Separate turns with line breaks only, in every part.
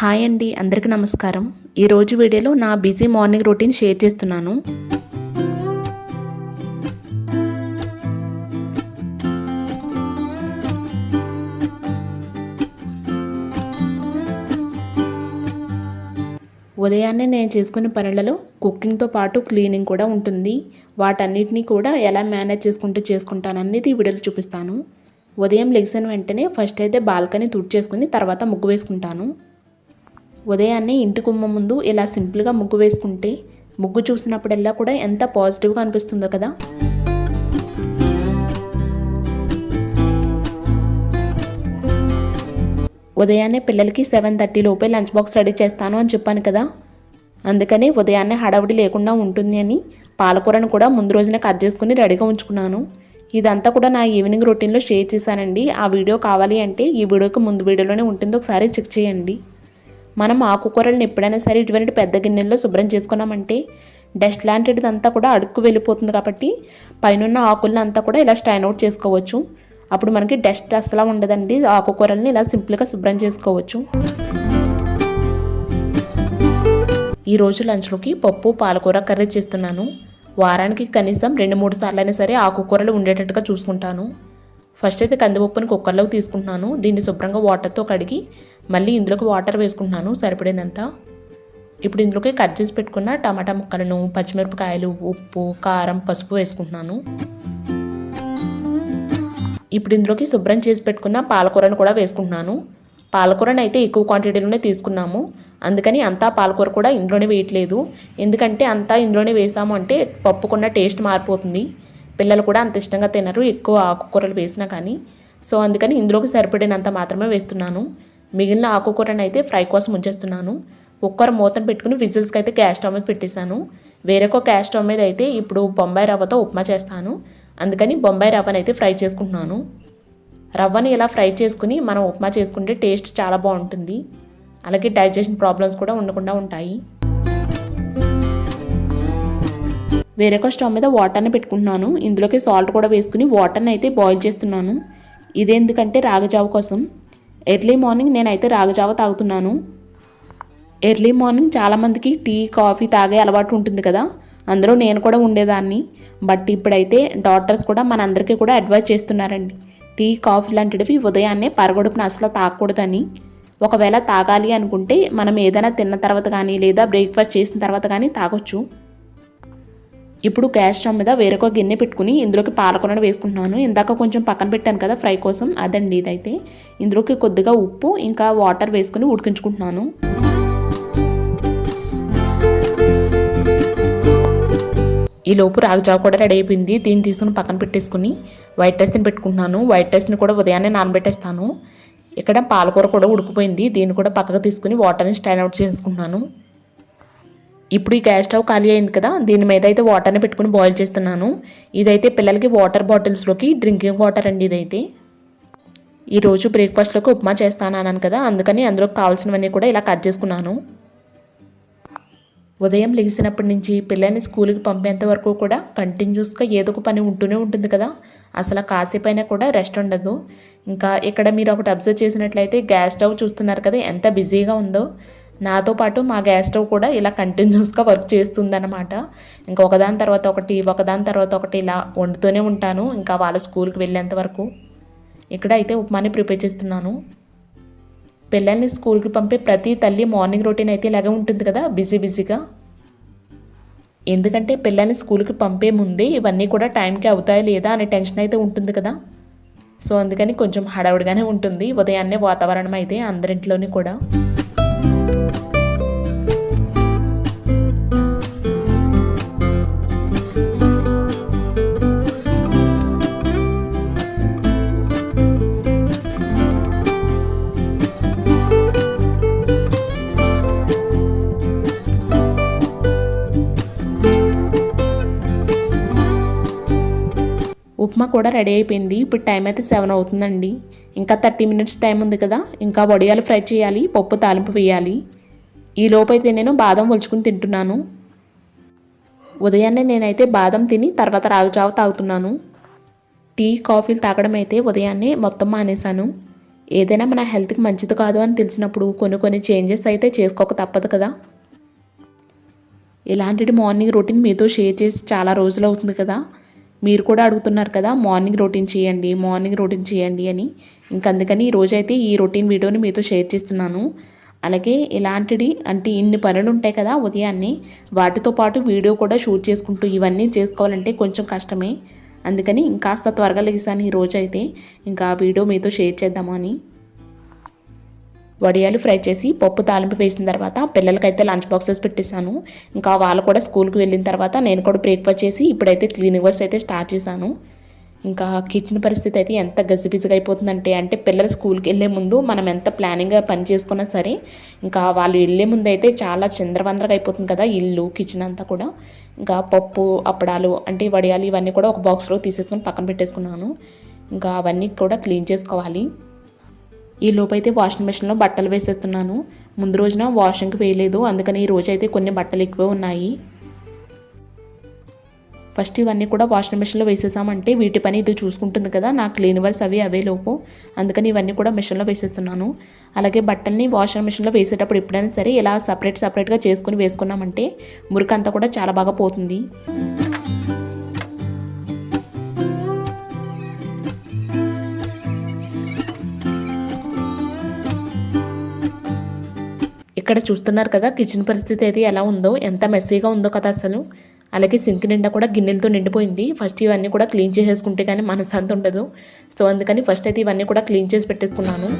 Hi అండి అందరికీ నమస్కారం. ఈరోజు వీడియోలో నా బిజీ మార్నింగ్ రొటీన్ షేర్ చేస్తున్నాను. ఉదయాన్నే నేను చేసుకునే పనులలో కుకింగ్తో పాటు క్లీనింగ్ కూడా ఉంటుంది. వాటన్నిటిని కూడా ఎలా మేనేజ్ చేసుకుంటూ చేసుకుంటాననేది అనేది వీడియోలో చూపిస్తాను. ఉదయం లెగిసిన వెంటనే ఫస్ట్ అయితే బాల్కనీ తుడిచేసుకుని తర్వాత ముగ్గు వేసుకుంటాను. ఉదయాన్నే ఇంటి గుమ్మ ముందు ఇలా సింపుల్గా ముగ్గు వేసుకుంటే ముగ్గు చూసినప్పుడల్లా కూడా ఎంత పాజిటివ్గా అనిపిస్తుందో కదా. ఉదయాన్నే పిల్లలకి సెవెన్ థర్టీ లోపే లంచ్ బాక్స్ రెడీ చేస్తాను అని చెప్పాను కదా. అందుకని ఉదయాన్నే హడావిడి లేకుండా ఉంటుంది అని పాలకూరను కూడా ముందు రోజునే కట్ చేసుకుని రెడీగా ఉంచుకున్నాను. ఇదంతా కూడా నా ఈవినింగ్ రొటీన్లో షేర్ చేశానండి. ఆ వీడియో కావాలి అంటే ఈ వీడియోకి ముందు వీడియోలోనే ఉంటుంది. ఒకసారి చెక్ చేయండి. మనం ఆకుకూరలను ఎప్పుడైనా సరే ఇటువంటి పెద్ద గిన్నెల్లో శుభ్రం చేసుకున్నామంటే డస్ట్ లాంటిది అంతా కూడా అడుక్కు వెళ్ళిపోతుంది కాబట్టి పైన ఆకులను అంతా కూడా ఇలా స్టైన్ అవుట్ చేసుకోవచ్చు. అప్పుడు మనకి డస్ట్ అసలు ఉండదండి. ఆకుకూరల్ని ఇలా సింపుల్గా శుభ్రం చేసుకోవచ్చు. ఈరోజు లంచ్లోకి పప్పు పాలకూర కర్రీ చేస్తున్నాను. వారానికి కనీసం రెండు మూడు సార్లు అయినా సరే ఆకుకూరలు ఉండేటట్టుగా చూసుకుంటాను. ఫస్ట్ అయితే కందిపప్పుని కుక్కర్లోకి తీసుకుంటున్నాను. దీన్ని శుభ్రంగా వాటర్తో కడిగి మళ్ళీ ఇందులోకి వాటర్ వేసుకుంటున్నాను సరిపడినంత. ఇప్పుడు ఇందులోకి కట్ చేసి పెట్టుకున్న టమాటా ముక్కలను పచ్చిమిరపకాయలు ఉప్పు కారం పసుపు వేసుకుంటున్నాను. ఇప్పుడు ఇందులోకి శుభ్రం చేసి పెట్టుకున్న పాలకూరను కూడా వేసుకుంటున్నాను. పాలకూరను అయితే ఎక్కువ క్వాంటిటీలోనే తీసుకున్నాము. అందుకని అంతా పాలకూర కూడా ఇందులోనే వేయట్లేదు. ఎందుకంటే అంతా ఇందులోనే వేసాము అంటే పప్పుకున్న టేస్ట్ మారిపోతుంది. పిల్లలు కూడా అంత ఇష్టంగా తినరు ఎక్కువ ఆకుకూరలు వేసినా కానీ. సో అందుకని ఇందులోకి సరిపడినంత మాత్రమే వేస్తున్నాను. మిగిలిన ఆకుకూరను అయితే ఫ్రై కోసం ఉంచేస్తున్నాను. కుక్కర్ మూతను పెట్టుకుని విజిల్స్కి అయితే గ్యాస్ స్టవ్ మీద పెట్టేశాను. వేరొక గ్యాస్ స్టవ్ మీద అయితే ఇప్పుడు బొంబాయి రవ్వతో ఉప్మా చేస్తాను. అందుకని బొంబాయి రవ్వను అయితే ఫ్రై చేసుకుంటున్నాను. రవ్వని ఇలా ఫ్రై చేసుకుని మనం ఉప్మా చేసుకుంటే టేస్ట్ చాలా బాగుంటుంది. అలాగే డైజెషన్ ప్రాబ్లమ్స్ కూడా ఉండకుండా ఉంటాయి. వేరొక స్టవ్ మీద వాటర్ని పెట్టుకుంటున్నాను. ఇందులోకి సాల్ట్ కూడా వేసుకుని వాటర్ని అయితే బాయిల్ చేస్తున్నాను. ఇదేందుకంటే రాగజావ కోసం. ఎర్లీ మార్నింగ్ నేనైతే రాగజావ తాగుతున్నాను. ఎర్లీ మార్నింగ్ చాలామందికి టీ కాఫీ తాగే అలవాటు ఉంటుంది కదా. అందులో నేను కూడా ఉండేదాన్ని. బట్ ఇప్పుడైతే డాక్టర్స్ కూడా మనందరికీ కూడా అడ్వైజ్ చేస్తున్నారండి. టీ కాఫీ లాంటివి ఉదయాన్నే పరగడుపున అసలు తాగకూడదని. ఒకవేళ తాగాలి అనుకుంటే మనం ఏదైనా తిన్న తర్వాత కానీ లేదా బ్రేక్ఫాస్ట్ చేసిన తర్వాత కానీ తాగొచ్చు. ఇప్పుడు గ్యాస్ స్టవ్ మీద వేరొక గిన్నె పెట్టుకుని ఇందులోకి పాలకొనను వేసుకుంటున్నాను. ఇందాక కొంచెం పక్కన పెట్టాను కదా ఫ్రై కోసం. అదండి ఇదైతే. ఇందులోకి కొద్దిగా ఉప్పు ఇంకా వాటర్ వేసుకుని ఉడికించుకుంటున్నాను. ఈ లోపు రాగజావ కూడా రెడీ అయిపోయింది. దీన్ని తీసుకుని పక్కన పెట్టేసుకుని వైట్ రైస్ని పెట్టుకుంటున్నాను. వైట్ రైస్ని కూడా ఉదయాన్నే నానబెట్టేస్తాను. ఇక్కడ పాలకూర కూడా ఉడికిపోయింది. దీన్ని కూడా పక్కకు తీసుకుని వాటర్ని స్టైన్ అవుట్ చేసుకుంటున్నాను. ఇప్పుడు ఈ గ్యాస్ స్టవ్ ఖాళీ అయింది కదా దీని మీద అయితే వాటర్ని పెట్టుకుని బాయిల్ చేస్తున్నాను. ఇదైతే పిల్లలకి వాటర్ బాటిల్స్లోకి డ్రింకింగ్ వాటర్ అండి ఇదైతే. ఈరోజు బ్రేక్ఫాస్ట్లోకి ఉప్మా చేస్తాను అన్నాను కదా అందుకని అందులోకి కావాల్సినవన్నీ కూడా ఇలా కట్ చేసుకున్నాను. ఉదయం లెగిసినప్పటి నుంచి పిల్లల్ని స్కూల్కి పంపేంత వరకు కూడా కంటిన్యూస్గా ఏదో ఒక పని ఉంటూనే ఉంటుంది కదా అసలు కాసేపైనా కూడా రెస్ట్ ఉండదు. ఇంకా ఇక్కడ మీరు ఒకటి అబ్జర్వ్ చేసినట్లయితే గ్యాస్ స్టవ్ చూస్తున్నారు కదా ఎంత బిజీగా ఉందో. నాతో పాటు మా గ్యాస్ స్టవ్ కూడా ఇలా కంటిన్యూస్గా వర్క్ చేస్తుందన్నమాట. ఇంకా ఒకదాని తర్వాత ఒకటి ఒకదాని తర్వాత ఒకటి ఇలా వండుతూనే ఉంటాను. ఇంకా వాళ్ళ స్కూల్కి వెళ్ళేంత వరకు ఇక్కడ అయితే ఉప్మాని ప్రిపేర్ చేస్తున్నాను. పిల్లల్ని స్కూల్కి పంపే ప్రతి తల్లి మార్నింగ్ రొటీన్ అయితే ఇలాగే ఉంటుంది కదా బిజీ బిజీగా. ఎందుకంటే పిల్లల్ని స్కూల్కి పంపే ముందే ఇవన్నీ కూడా టైంకి అవుతాయా లేదా అనే టెన్షన్ అయితే ఉంటుంది కదా. సో అందుకని కొంచెం హడావుడిగానే ఉంటుంది. ఉదయాన్నే వాతావరణం అయితే అందరింట్లోని కూడా. ఉప్మా కూడా రెడీ అయిపోయింది. ఇప్పుడు టైం అయితే సెవెన్ అవుతుందండి. ఇంకా థర్టీ మినిట్స్ టైం ఉంది కదా. ఇంకా వడియాలు ఫ్రై చేయాలి పప్పు తాలింపు వేయాలి. ఈ లోపైతే నేను బాదం ఒలుచుకుని తింటున్నాను. ఉదయాన్నే నేనైతే బాదం తిని తర్వాత రాగుజావ తాగుతున్నాను. టీ కాఫీలు తాగడం అయితే ఉదయాన్నే మొత్తం మానేశాను. ఏదైనా మన హెల్త్కి మంచిది కాదు అని తెలిసినప్పుడు కొన్ని కొన్ని చేంజెస్ అయితే చేసుకోక తప్పదు కదా. ఇలాంటి మార్నింగ్ రొటీన్ మీతో షేర్ చేసి చాలా రోజులు అవుతుంది కదా. మీరు కూడా అడుగుతున్నారు కదా మార్నింగ్ రొటీన్ చేయండి మార్నింగ్ రొటీన్ చేయండి అని. ఇంకందుకని అందుకని ఈ ఈ రొటీన్ వీడియోని మీతో షేర్ చేస్తున్నాను. అలాగే ఇలాంటిది అంటే ఇన్ని పనులు ఉంటాయి కదా ఉదయాన్నే వాటితో పాటు వీడియో కూడా షూట్ చేసుకుంటూ ఇవన్నీ చేసుకోవాలంటే కొంచెం కష్టమే. అందుకని ఇంకాస్త త్వరగా లెగిసాను ఈ రోజు అయితే ఇంకా వీడియో మీతో షేర్ చేద్దామని వడియాలు ఫ్రై చేసి పప్పు తాలింపు వేసిన తర్వాత పిల్లలకైతే లంచ్ బాక్సెస్ పెట్టేశాను. ఇంకా వాళ్ళు కూడా స్కూల్కి వెళ్ళిన తర్వాత నేను కూడా బ్రేక్ఫాస్ట్ చేసి ఇప్పుడైతే క్లీనింగ్ వర్క్స్ అయితే స్టార్ట్ చేశాను. ఇంకా కిచెన్ పరిస్థితి అయితే ఎంత గజిబిజిగా అయిపోతుందంటే అంటే పిల్లలు స్కూల్కి వెళ్ళే ముందు మనం ఎంత ప్లానింగ్గా పని చేసుకున్నా సరే ఇంకా వాళ్ళు వెళ్ళే ముందు అయితే చాలా చంద్రవందరగా అయిపోతుంది కదా ఇల్లు కిచెన్ అంతా కూడా. ఇంకా పప్పు అప్పడాలు అంటే వడియాలు ఇవన్నీ కూడా ఒక బాక్స్లో తీసేసుకొని పక్కన పెట్టేసుకున్నాను. ఇంకా అవన్నీ కూడా క్లీన్ చేసుకోవాలి. ఈ లోపైతే వాషింగ్ మిషన్లో బట్టలు వేసేస్తున్నాను. ముందు రోజున వాషింగ్కి వేయలేదు. అందుకని ఈ రోజు అయితే కొన్ని బట్టలు ఎక్కువ ఉన్నాయి. ఫస్ట్ ఇవన్నీ కూడా వాషింగ్ మిషన్లో వేసేసామంటే వీటి పని ఇది చూసుకుంటుంది కదా. నాకు క్లీనివర్స్ అవి అవే లోపు. అందుకని ఇవన్నీ కూడా మిషన్లో వేసేస్తున్నాను. అలాగే బట్టల్ని వాషింగ్ మిషన్లో వేసేటప్పుడు ఎప్పుడైనా సరే ఇలా సపరేట్ సపరేట్గా చేసుకుని వేసుకున్నామంటే మురికంతా కూడా చాలా బాగా పోతుంది. ఇక్కడ చూస్తున్నారు కదా కిచెన్ పరిస్థితి అయితే ఎలా ఉందో ఎంత మెస్సీగా ఉందో కదా అసలు. అలాగే సింక్ నిండా కూడా గిన్నెలతో నిండిపోయింది. ఫస్ట్ ఇవన్నీ కూడా క్లీన్ చేసేసుకుంటే కానీ మనసంత ఉండదు. సో అందుకని ఫస్ట్ అయితే ఇవన్నీ కూడా క్లీన్ చేసి పెట్టేసుకున్నాను.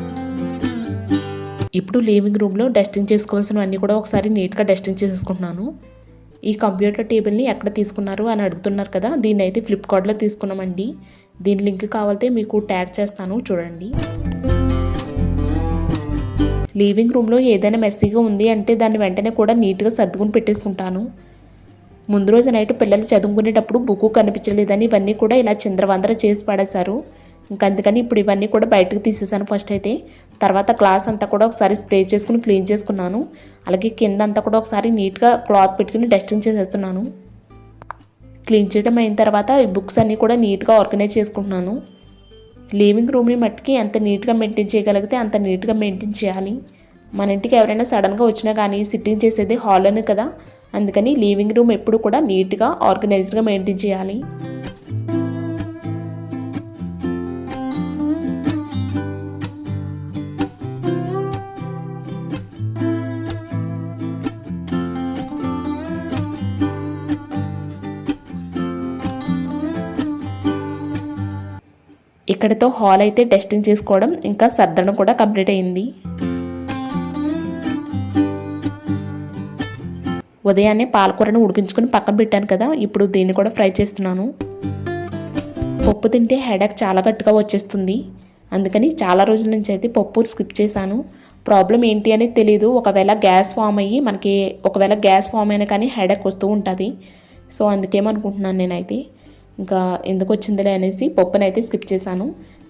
ఇప్పుడు లివింగ్ రూమ్లో డస్టింగ్ చేసుకోవాల్సినవన్నీ కూడా ఒకసారి నీట్గా డస్టింగ్ చేసేసుకుంటున్నాను. ఈ కంప్యూటర్ టేబుల్ని ఎక్కడ తీసుకున్నారు అని అడుగుతున్నారు కదా దీన్ని అయితే ఫ్లిప్కార్ట్లో తీసుకున్నామండి. దీని లింక్ కావాలితే మీకు ట్యాగ్ చేస్తాను చూడండి. లీవింగ్ రూమ్లో ఏదైనా మెస్సీగా ఉంది అంటే దాన్ని వెంటనే కూడా నీట్గా సర్దుకుని పెట్టేసుకుంటాను ముందు రోజు నైట్ పిల్లలు చదువుకునేటప్పుడు బుక్కు కనిపించలేదని ఇవన్నీ కూడా ఇలా చంద్రవందర చేసి పడేశారు. ఇంక అందుకని ఇప్పుడు ఇవన్నీ కూడా బయటకు తీసేసాను ఫస్ట్ అయితే. తర్వాత క్లాస్ అంతా కూడా ఒకసారి స్ప్రే చేసుకుని క్లీన్ చేసుకున్నాను. అలాగే కింద అంతా కూడా ఒకసారి నీట్గా క్లాత్ పెట్టుకుని డస్టింగ్ చేసేస్తున్నాను. క్లీన్ చేయడం అయిన తర్వాత ఈ బుక్స్ అన్నీ కూడా నీట్గా ఆర్గనైజ్ చేసుకుంటున్నాను. లివింగ్ రూమ్ని మట్టికి ఎంత నీట్గా మెయింటైన్ చేయగలిగితే అంత నీట్గా మెయింటైన్ చేయాలి. మన ఇంటికి ఎవరైనా సడన్గా వచ్చినా కానీ సిట్టింగ్ చేసేది హాల్లోనే కదా. అందుకని లివింగ్ రూమ్ ఎప్పుడు కూడా నీట్గా ఆర్గనైజ్డ్గా మెయింటైన్ చేయాలి. ఇక్కడతో హాల్ అయితే టెస్టింగ్ చేసుకోవడం ఇంకా సర్దడం కూడా కంప్లీట్ అయింది. ఉదయాన్నే పాలకూరను ఉడికించుకొని పక్కన పెట్టాను కదా ఇప్పుడు దీన్ని కూడా ఫ్రై చేస్తున్నాను. పప్పు తింటే హెడేక్ చాలా గట్టిగా వచ్చేస్తుంది. అందుకని చాలా రోజుల నుంచి అయితే పప్పు స్కిప్ చేశాను. ప్రాబ్లం ఏంటి అనేది తెలియదు ఒకవేళ గ్యాస్ ఫామ్ అయ్యి మనకి ఒకవేళ గ్యాస్ ఫామ్ అయినా కానీ హెడేక్ వస్తూ ఉంటుంది. సో అందుకేమనుకుంటున్నాను నేనైతే. ఇంకా ఎందుకు వచ్చిందిలే అనేసి పప్పునైతే స్కిప్ చేశాను.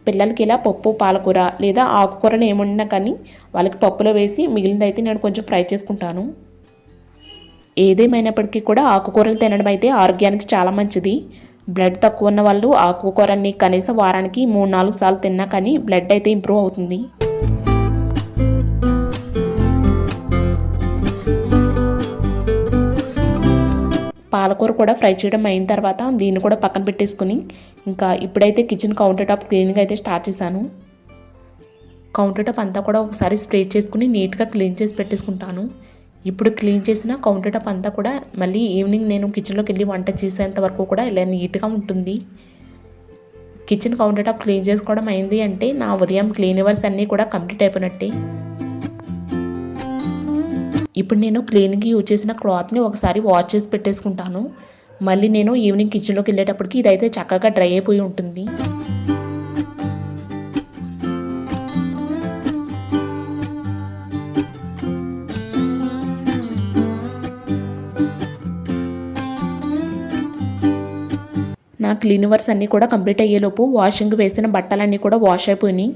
పిల్లలకి ఇలా పప్పు పాలకూర లేదా ఆకుకూరలు ఏముండినా కానీ వాళ్ళకి పప్పులో వేసి మిగిలినదైతే నేను కొంచెం ఫ్రై చేసుకుంటాను. ఏదేమైనప్పటికీ కూడా ఆకుకూరలు తినడం అయితే ఆరోగ్యానికి చాలా మంచిది. బ్లడ్ తక్కువ ఉన్న వాళ్ళు ఆకుకూరని కనీసం వారానికి మూడు నాలుగు సార్లు తిన్నా కానీ బ్లడ్ అయితే ఇంప్రూవ్ అవుతుంది. పాలకూర కూడా ఫ్రై చేయడం అయిన తర్వాత దీన్ని కూడా పక్కన పెట్టేసుకుని ఇంకా ఇప్పుడైతే కిచెన్ కౌంటర్ టాప్ క్లీనింగ్ అయితే స్టార్ట్ చేశాను. కౌంటర్ టాప్ అంతా కూడా ఒకసారి స్ప్రే చేసుకుని నీట్గా క్లీన్ చేసి పెట్టేసుకుంటాను. ఇప్పుడు క్లీన్ చేసిన కౌంటర్ టాప్ అంతా కూడా మళ్ళీ ఈవినింగ్ నేను కిచెన్లోకి వెళ్ళి వంట చేసేంత వరకు కూడా ఇలా నీట్గా ఉంటుంది. కిచెన్ కౌంటర్ టాప్ క్లీన్ చేసుకోవడం అయింది అంటే నా ఉదయం క్లీన్ క్లీనివర్స్ అన్నీ కూడా కంప్లీట్ అయిపోయినట్టే. ఇప్పుడు నేను క్లీనింగ్కి యూజ్ చేసిన క్లాత్ని ఒకసారి వాష్ చేసి పెట్టేసుకుంటాను. మళ్ళీ నేను ఈవినింగ్ కిచెన్లోకి వెళ్ళేటప్పటికి ఇదైతే చక్కగా డ్రై అయిపోయి ఉంటుంది. నా క్లీనివర్స్ అన్నీ కూడా కంప్లీట్ అయ్యేలోపు వాషింగ్ వేసిన బట్టలన్నీ కూడా వాష్ అయిపోయినాయి.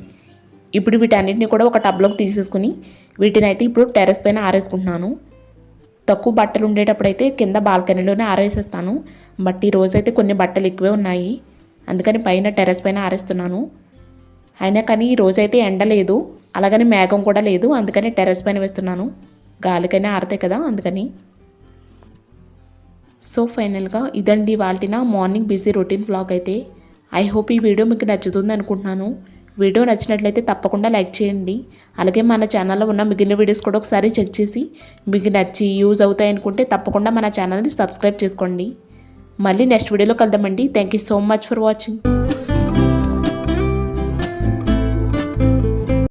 ఇప్పుడు వీటన్నిటిని కూడా ఒక టబ్లోకి తీసేసుకుని వీటిని అయితే ఇప్పుడు టెర్రస్ పైన ఆరేసుకుంటున్నాను. తక్కువ బట్టలు ఉండేటప్పుడు అయితే కింద బాల్కనీలోనే ఆరేసేస్తాను. బట్ ఈ రోజైతే కొన్ని బట్టలు ఎక్కువే ఉన్నాయి. అందుకని పైన టెర్రస్ పైన ఆరేస్తున్నాను. అయినా కానీ ఈ రోజైతే ఎండ లేదు. అలాగని మేఘం కూడా లేదు. అందుకని టెర్రస్ పైన వేస్తున్నాను. గాలికైనా ఆరతాయి కదా అందుకని. సో ఫైనల్గా ఇదండి వాళ్ళ మార్నింగ్ బిజీ రొటీన్ బ్లాగ్ అయితే. ఐ హోప్ ఈ వీడియో మీకు నచ్చుతుంది అనుకుంటున్నాను. వీడియో నచ్చినట్లయితే తప్పకుండా లైక్ చేయండి. అలాగే మన ఛానల్లో ఉన్న మిగిలిన వీడియోస్ కూడా ఒకసారి చెక్ చేసి మీకు నచ్చి యూజ్ అవుతాయి అనుకుంటే తప్పకుండా మన ఛానల్ని సబ్స్క్రైబ్ చేసుకోండి. మళ్ళీ నెక్స్ట్ వీడియోలో కలుద్దామండి. Thank you so much for watching